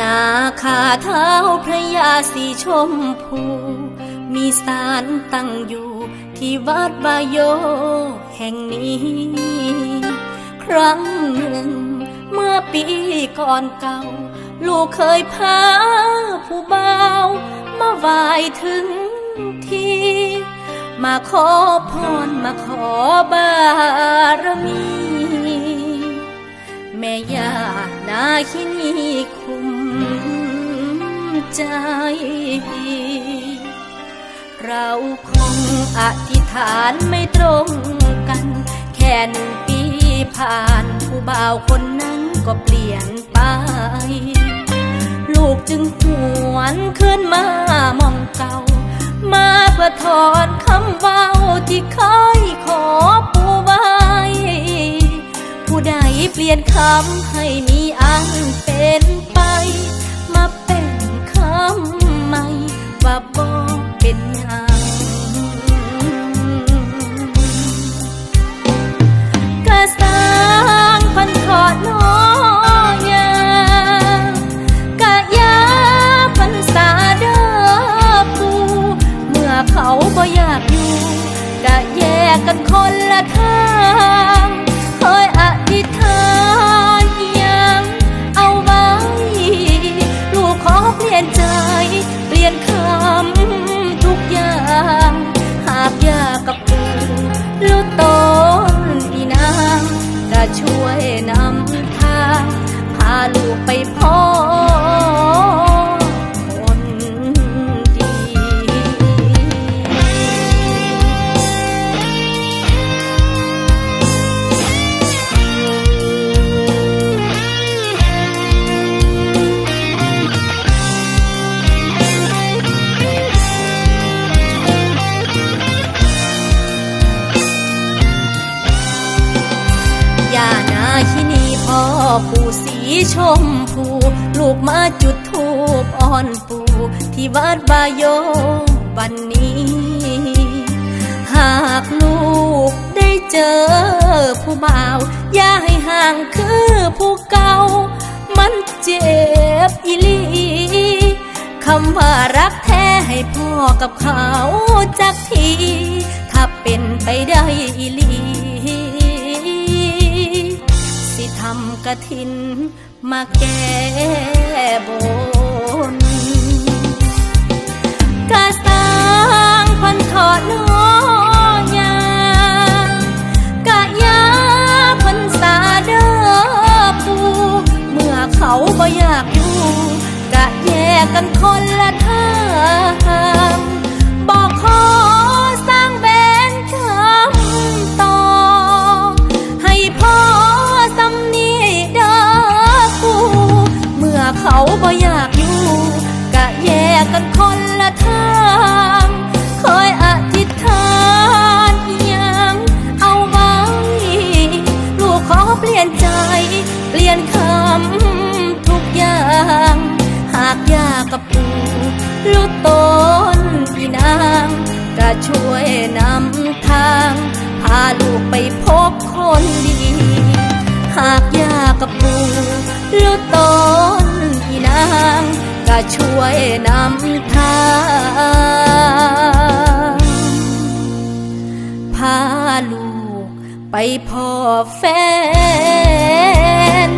นาคาเท้าพระยาสีชมพู มีสารตั้งอยู่ ที่วัดบายโยแห่งนี้ ครั้งหนึ่ง เมื่อปีก่อนเก่า ลูกเคยพาผู้บ่าวมาไหว้ถึงที่ มาขอพรมาขอบารมี แม่ย่านาคินีคุมใจ เราคงอธิษฐานไม่ตรงกัน แค่หนึ่งปีผ่านผู้บ่าวคนนั้นก็เปลี่ยนไป ลูกจึงหวนขึ้นมามองเก่า มาเพื่อถอนคำเว้าที่เคยขอปูไว้ ผู้ใดเปลี่ยนคำให้มีอันเป็น บ่อยากอยู่กะแยกกันคนละทางเคยอธิษฐานยังเอาไว้ลูกขอเปลี่ยนใจ เปลี่ยนคำทุกอย่าง หากยากกับปูรู้ต ย่านาคินีพ่อปู่สีชมพู ลูกมาจุดทูปอ่อนปู่ ที่วัดบายโยวันนี้ หากลูกได้เจอผู้บ่าว อย่าให้ห่างคือผู้เก่า มันเจ็บอีลีคำว่ารักแท้ให้พ่อกับเขาจักที ถ้าเป็นไปได้อีลี กระถินมาแก้บนกะสางพันขอน้อยากะยาพันสาเดอปูเมื่อเขาบ่อยากอยู่กะแยกกันคนละทา บ่อยากอยู่กะแยกกันคนละทางคอยอธิษฐานอิหยังเอาไว้ ลูกขอเปลี่ยนใจ เปลี่ยนคำทุกอย่าง หากยากกับปูรู้ตนพี่นางก็ช่วยนำทาง พาลูกไปพบคนดี หากยากกับปูรู้ตนพี่นางก็ช่วยนำทางพาลูกไปพ่อแฟน